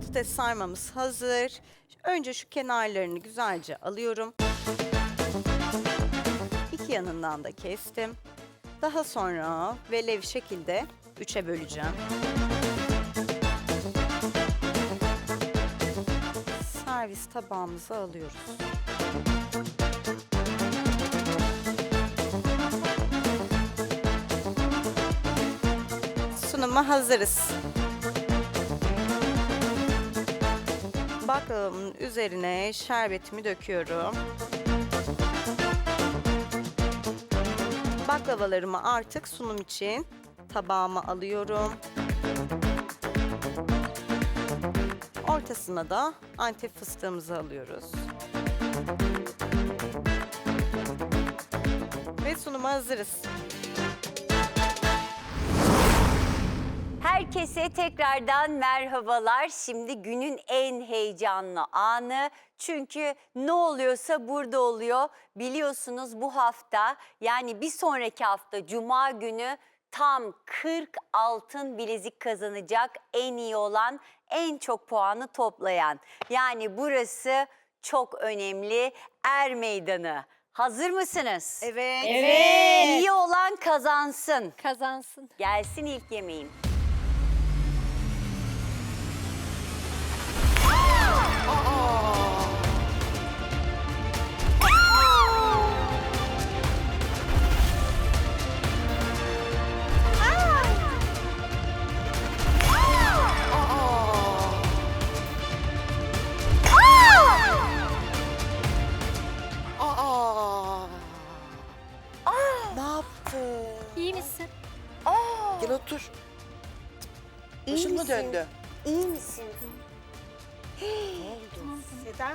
patates sarmamız hazır. Önce şu kenarlarını güzelce alıyorum. İki yanından da kestim. Daha sonra velev şekilde üçe böleceğim. Servis tabağımıza alıyoruz. Sunuma hazırız. Baklavamın üzerine şerbetimi döküyorum. Baklavalarımı artık sunum için tabağıma alıyorum. Ortasına da antep fıstığımızı alıyoruz. Ve sunuma hazırız. Herkese tekrardan merhabalar. Şimdi günün en heyecanlı anı. Çünkü ne oluyorsa burada oluyor. Biliyorsunuz bu hafta yani bir sonraki hafta cuma günü tam 40 altın bilezik kazanacak en iyi olan, en çok puanı toplayan. Yani burası çok önemli Er Meydanı. Hazır mısınız? Evet. İyi olan kazansın. Kazansın. Gelsin ilk yemeğim. Seda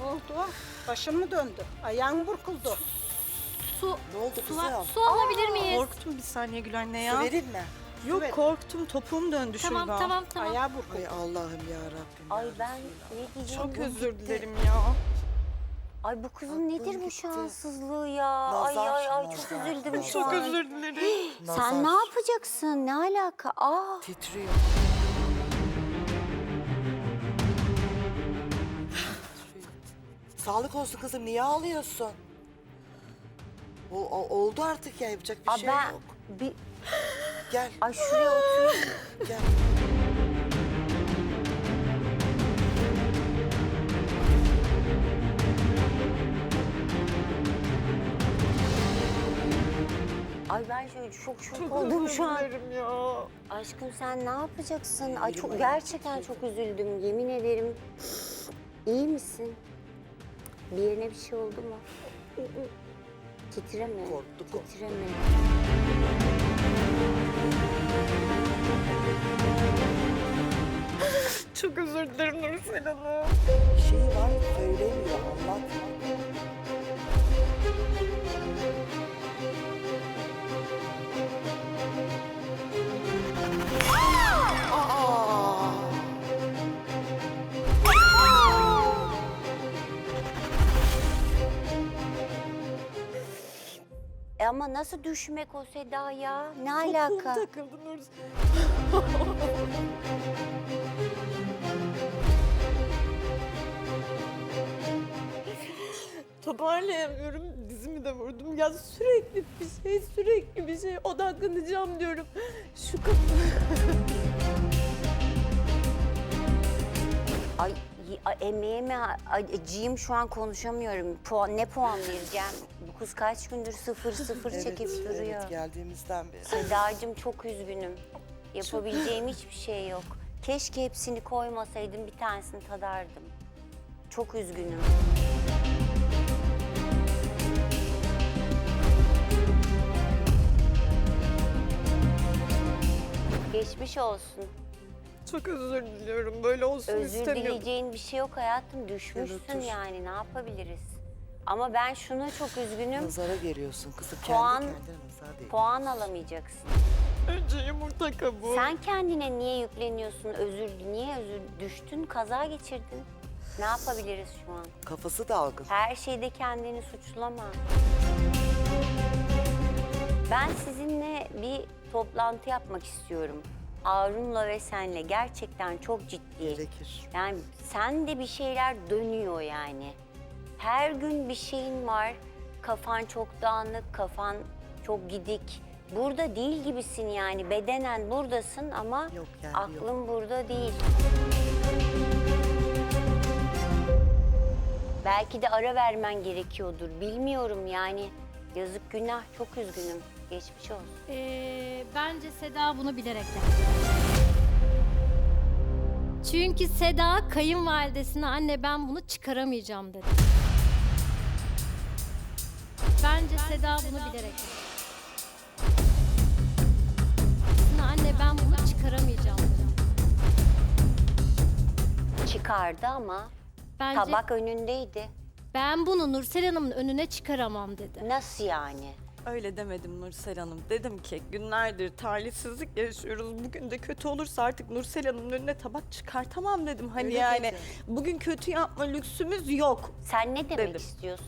ne oldu? Başın mı döndü? Ayağın burkuldu. Su, Ne oldu su, kızım? su alabilir miyiz? Korktum bir saniye Gül anne Su ya. vereyim mi? Yok ver. korktum topum döndü Tamam şurada. tamam tamam. Ayağı burkuldu. Ay Allah'ım ya Rabbim. Ay ben ne diyeceğim? Çok bu özür gitti. dilerim ya. Ay bu kızın nedir bu gitti. şanssızlığı ya? ay Nazar, ay ay çok nazar, üzüldüm nazar. şu an. dilerim. Sen ne yapacaksın? Ne alaka? Aa. Titriyor. Sağlık olsun kızım niye ağlıyorsun? O, o- oldu artık ya yapacak bir Aa, şey ben yok. bir Gel ay şuraya oturayım. gel. Ay ben şöyle çok şok oldum şu an. Aşkım sen ne yapacaksın? Ay çok gerçekten çok üzüldüm yemin ederim. İyi misin? Bir yerine bir şey oldu mu? Titreme. Korktu, korktu. Titreme. Çok özür dilerim Nursel Hanım. Bir şey var söylemiyor Allah. Ama nasıl düşmek o Seda ya? Ne alaka? takıldı Nursel. Toparlayamıyorum. Dizimi de vurdum. Ya sürekli bir şey, sürekli bir şey. Odaklanacağım diyorum. Şu kapı. Ay, acıyım şu an konuşamıyorum. Puan, ne puan vereceğim? Bu kız kaç gündür sıfır sıfır çekip evet, duruyor. Evet geldiğimizden beri. Sedacığım çok üzgünüm. Yapabileceğim hiçbir şey yok. Keşke hepsini koymasaydım bir tanesini tadardım. Çok üzgünüm. Geçmiş olsun. Çok özür diliyorum. Böyle olsun Özür istemiyordum. dileyeceğin bir şey yok hayatım. Düşmüşsün otur. yani ne yapabiliriz? Ama ben şuna çok üzgünüm. Nazara geliyorsun kızım. Puan- Kendi kendine nazar değil. Puan alamayacaksın. Önce yumurta kabuğu. Sen kendine niye yükleniyorsun? Özür niye özür düştün? Kaza geçirdin. Ne yapabiliriz şu an? Kafası dalgın. Her şeyde kendini suçlama. Ben sizinle bir toplantı yapmak istiyorum. Arun'la ve senle gerçekten çok ciddi. Gerekir. Yani sen de bir şeyler dönüyor yani. Her gün bir şeyin var. Kafan çok dağınık, kafan çok gidik. Burada değil gibisin yani. Bedenen buradasın ama Yok yani, aklın burada değil. Belki de ara vermen gerekiyordur. Bilmiyorum yani. Yazık günah. Çok üzgünüm. Geçmiş olsun. Ee, bence Seda bunu bilerek yaptı. Çünkü Seda kayınvalidesine anne ben bunu çıkaramayacağım dedi. Bence Seda bunu bilerek yaptı. Anne ben bunu çıkaramayacağım dedi. Çıkardı ama Bence tabak önündeydi. ben bunu Nursel Hanım'ın önüne çıkaramam dedi. Nasıl yani? Öyle demedim Nursel Hanım. Dedim ki günlerdir talihsizlik yaşıyoruz. Bugün de kötü olursa artık Nursel Hanım'ın önüne tabak çıkartamam dedim. Hani Öyle yani dedi. bugün kötü yapma lüksümüz yok. Sen ne demek Dedim. istiyorsun?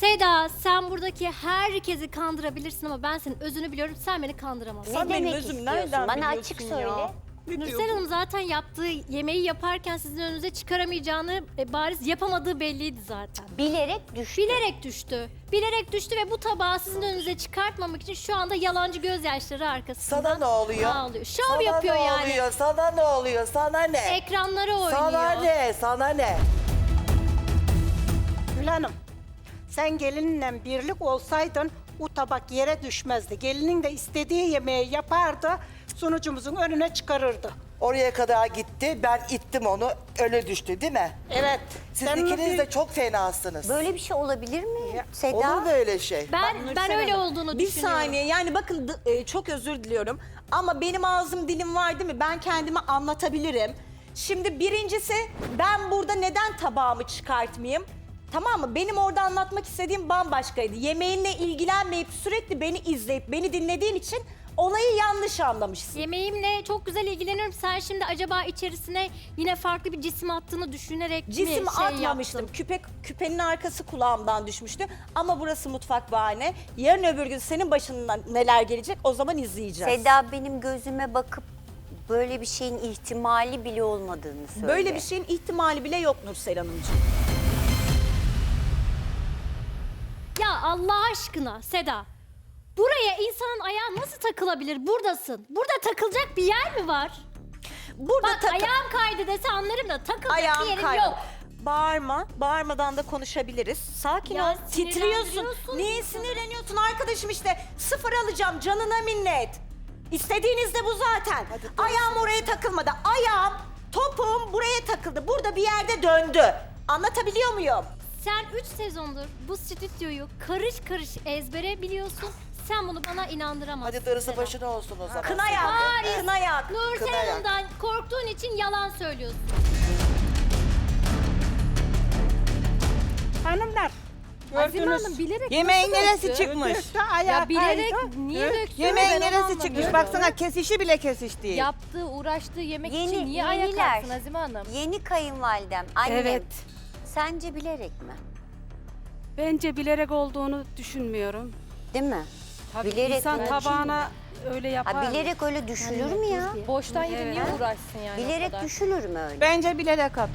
Seda sen buradaki herkesi kandırabilirsin ama ben senin özünü biliyorum sen beni kandıramazsın. Sen ne benim demek özüm istiyorsun? nereden Bana biliyorsun açık ya? söyle. Ne Nursel? Hanım zaten yaptığı yemeği yaparken sizin önünüze çıkaramayacağını e, bariz yapamadığı belliydi zaten. Bilerek düştü. Bilerek düştü. Bilerek düştü ve bu tabağı sizin önünüze çıkartmamak için şu anda yalancı gözyaşları arkasında Sana ne oluyor? ağlıyor. Şov Sana yapıyor ne yani. oluyor? Sana ne oluyor? Sana ne? Ekranlara oynuyor. Sana ne? Sana ne? Gül Hanım, sen gelininle birlik olsaydın bu tabak yere düşmezdi. Gelinin de istediği yemeği yapardı, sunucumuzun önüne çıkarırdı. Oraya kadar gitti. Ben ittim onu. Öyle düştü değil mi? Evet. Siz sen ikiniz bir- de çok fenasınız. Böyle bir şey olabilir mi Seda? Olur böyle şey. Ben ben öyle olduğunu Bir düşünüyorum. saniye yani bakın d- e, çok özür diliyorum ama benim ağzım dilim var değil mi? Ben kendimi anlatabilirim. Şimdi birincisi ben burada neden tabağımı çıkartmayayım? Tamam mı? Benim orada anlatmak istediğim bambaşkaydı. Yemeğinle ilgilenmeyip sürekli beni izleyip beni dinlediğin için olayı yanlış anlamışsın. Yemeğimle çok güzel ilgileniyorum. Sen şimdi acaba içerisine yine farklı bir cisim attığını düşünerek mi Cisim şey atmamıştım. yaptın? Küpe, küpenin arkası kulağımdan düşmüştü. Ama burası mutfak bahane. Yarın öbür gün senin başından neler gelecek o zaman izleyeceğiz. Seda benim gözüme bakıp böyle bir şeyin ihtimali bile olmadığını söyle. Böyle bir şeyin ihtimali bile yok Nursel Hanımcığım. Ya Allah aşkına Seda. Buraya insanın ayağı nasıl takılabilir? Buradasın. Burada takılacak bir yer mi var? Burada Bak takı- ayağım kaydı dese anlarım da takılacak bir ayağım yerim kaydı. yok. Bağırma. Bağırmadan da konuşabiliriz. Sakin Ya ol. Titriyorsun. sinirlendiriyorsun. Niye sinirleniyorsun arkadaşım işte? Sıfır alacağım canına minnet. İstediğiniz de bu zaten. Ayağım oraya takılmadı. Ayağım, topuğum buraya takıldı. Burada bir yerde döndü. Anlatabiliyor muyum? Sen 3 sezondur bu stüdyoyu karış karış ezbere biliyorsun. Sen bunu bana inandıramazsın. Hadi darısı Seda. başına olsun o zaman. Kına yak. Bari- Kına yak. Nursel Kına yak. Hanım'dan korktuğun için yalan söylüyorsun. Hanımlar, Azime gördünüz. Hanım bilerek Yemeğin nasıl neresi döktü? çıkmış? Döktü, Ya bilerek kaydı. niye döktü? Yemeğin neresi çıkmış? Baksana kesişi bile kesiş değil. Yaptığı, uğraştığı yemek Yeni- için niye ayak yeniler. kalksın Azime Hanım? Yeni kayınvalidem, annem. Evet. Sence bilerek mi? Bence bilerek olduğunu düşünmüyorum. Değil mi? Tabii Bilerek insan mi? tabağına öyle yapar. Ha, bilerek öyle düşülür mü ya? Boştan yere niye uğraşsın yani o Bilerek kadar? düşülür mü öyle? Bence bilerek attı.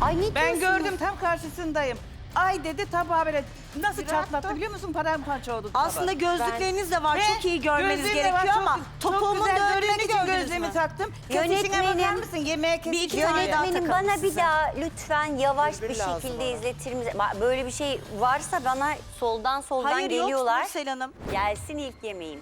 Ay ne Ben gördüm tam karşısındayım. Ay dedi tabağı böyle nasıl çatlattı biliyor musun? Paramparça oldu tabak. Aslında gözlükleriniz de var. Ve Çok iyi görmeniz gözlüğüm de var, gerekiyor çok- ama çok topuğumun güzel döndüğünü görmek için gördünüz gözlüğümü mü? taktım. Bakar Yönetmenim, mısın? Yemeğe bir iki tane daha Yönetmenim takalım bana bir size. daha lütfen yavaş bir Birbiri lazım şekilde izletir misin? Böyle bir şey varsa bana soldan soldan Hayır yok geliyorlar. Nursel Hanım. Gelsin ilk yemeğim.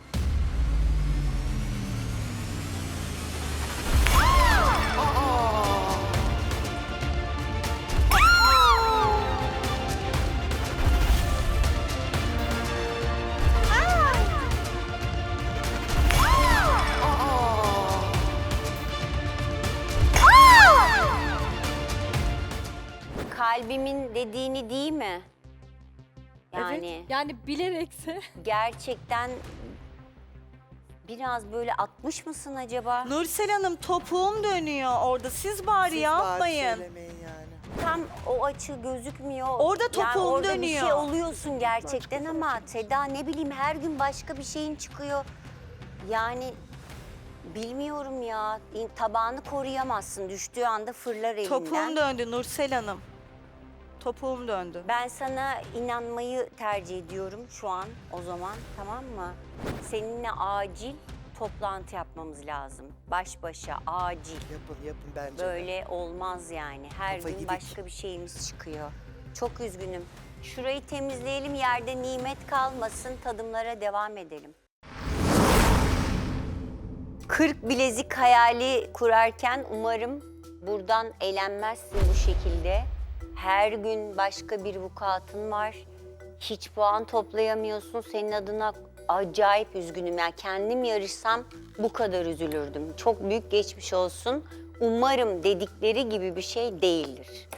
Kalbimin dediğini değil mi? Yani Yani bilerekse. gerçekten biraz böyle atmış mısın acaba? Nursel Hanım topuğum dönüyor orada. Siz bari Siz yapmayın. bari söylemeyin yani. Tam o açı gözükmüyor. Orada yani topuğum orada bir dönüyor. şey oluyorsun gerçekten ama Seda ne bileyim her gün başka bir şeyin çıkıyor. Yani bilmiyorum ya. Tabağını koruyamazsın. Düştüğü anda fırlar elinden. Topuğum döndü Nursel Hanım. Topuğum döndü. Ben sana inanmayı tercih ediyorum şu an o zaman tamam mı? Seninle acil toplantı yapmamız lazım. Baş başa acil. Yapın yapın bence. Böyle olmaz yani. Her Kafa gün gidik. başka bir şeyimiz çıkıyor. Çok üzgünüm. Şurayı temizleyelim yerde nimet kalmasın tadımlara devam edelim. 40 bilezik hayali kurarken umarım buradan elenmezsin bu şekilde. Her gün başka bir vukuatın var. Hiç puan toplayamıyorsun. Senin adına acayip üzgünüm. Yani kendim yarışsam bu kadar üzülürdüm. Çok büyük geçmiş olsun. Umarım dedikleri gibi bir şey değildir.